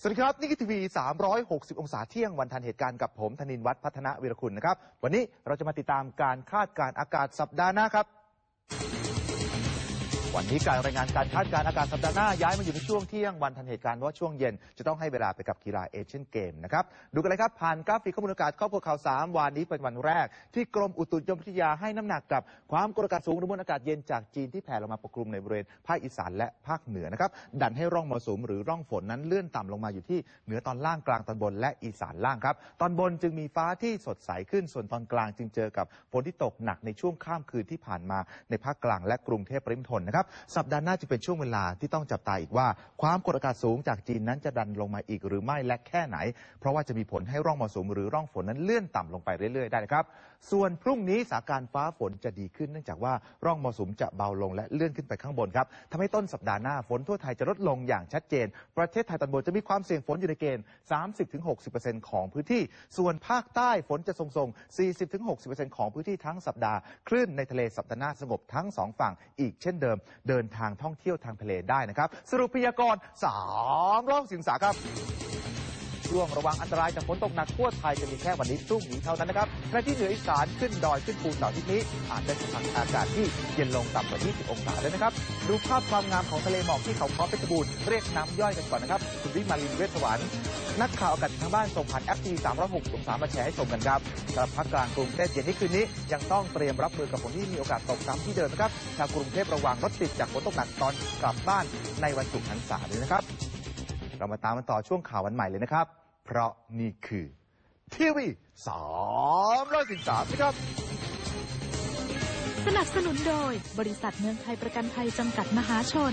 สวัสดีครับ นี่คือทีวี 360 องศาเที่ยงวันทันเหตุการณ์กับผมธนินวัฒน์พัฒนวีรคุณนะครับ วันนี้เราจะมาติดตามการคาดการณ์อากาศสัปดาห์หน้าครับ วันนี้การรายงานการคาดการณ์อากาศสัปดาห์หน้าย้ายมาอยู่ในช่วงเที่ยงวันทันเหตุการณ์เพราะว่าช่วงเย็นจะต้องให้เวลาไปกับกีฬาเอเชียนเกมนะครับดูกันเลยครับผ่านกราฟิกข้อมูลอากาศครอบครัวข่าวสามวันนี้เป็นวันแรก ที่กรมอุตุนิยมวิทยาให้น้ำหนักกับความกดอากาศสูงหรือมวลอากาศเย็นจากจีนที่แผ่ลงมาปกคลุมในบริเวณภาคอีสานและภาคเหนือนะครับดันให้ร่องมรสุมหรือร่องฝนนั้นเลื่อนต่ำลงมาอยู่ที่เหนือตอนล่างกลางตอนบนและอีสานล่างครับตอนบนจึงมีฟ้าที่สดใสขึ้นส่วนตอนกลางจึงเจอกับฝนที่ตกหนักในช่วงข้ามคืนที่ผ่านมาในภาคกลางและกรุงเทพปริมณฑลนะครับสัปดาห์หน้าจะเป็นช่วงเวลาที่ต้องจับตาอีกว่า ความกดอากาศสูงจากจีนนั้นจะดันลงมาอีกหรือไม่และแค่ไหน เพราะว่าจะมีผลให้ร่องมรสุมหรือร่องฝนนั้นเลื่อนต่ำลงไปเรื่อยๆได้นะครับ ส่วนพรุ่งนี้สถานการณ์ฟ้าฝนจะดีขึ้นเนื่องจากว่าร่องมรสุมจะเบาลงและเลื่อนขึ้นไปข้างบนครับทำให้ต้นสัปดาห์หน้าฝนทั่วไทยจะลดลงอย่างชัดเจน ประเทศไทยตอนบนจะมีความเสี่ยงฝนอยู่ในเกณฑ์ 30-60%ของพื้นที่ ส่วนภาคใต้ฝนจะทรงๆ40-60%ของพื้นที่ทั้งสัปดาห์ คลื่นในทะเลสัปดาห์หน้าสงบทั้งสองฝั่งอีกเช่นเดิมเดินทางท่องเที่ยวทางทะเลได้นะครับ สรุปพยากรณ์3รอบสิงสาครับ ช่วงระวังอันตรายจากฝนตกหนักทั่วไทยจะมีแค่วันนี้พรุ่งนี้เท่านั้นนะครับ ณะที่เหนืออีสานขึ้นดอยขึ้นภูเสาร์อที่นี้ อาจจะสัมผัสอากาศที่เย็นลงต่ำกว่า 20 องศาเลยนะครับ ดูภาพความงามของทะเลหมอกที่เขาค้อเพชรบูรณ์เรียกน้ำย่อยกันก่อนนะครับ คุณวิมาลินเวชสวรรค์นักข่าวอากาศทางบ้านส่งผ่านแอปที360องศามาแชร์ให้ชมกันครับสำหรับภาคกลางกรุงเทพเย็นนี้คืนนี้ ยังต้องเตรียมรับมือกับฝนที่มีโอกาสตกซ้ำที่เดิมนะครับชาวกรุงเทพระวังรถติดจากฝนตกหนักตอนกลับบ้านในวันศุกร์หันษาด้วยนะครับ เรามาตามกันต่อช่วงข่าววันใหม่เลยนะครับ เพราะนี่คือ ทีวีสามร้อยสิบสามนะครับ สนับสนุนโดยบริษัทเมืองไทยประกันภัยจำกัดมหาชน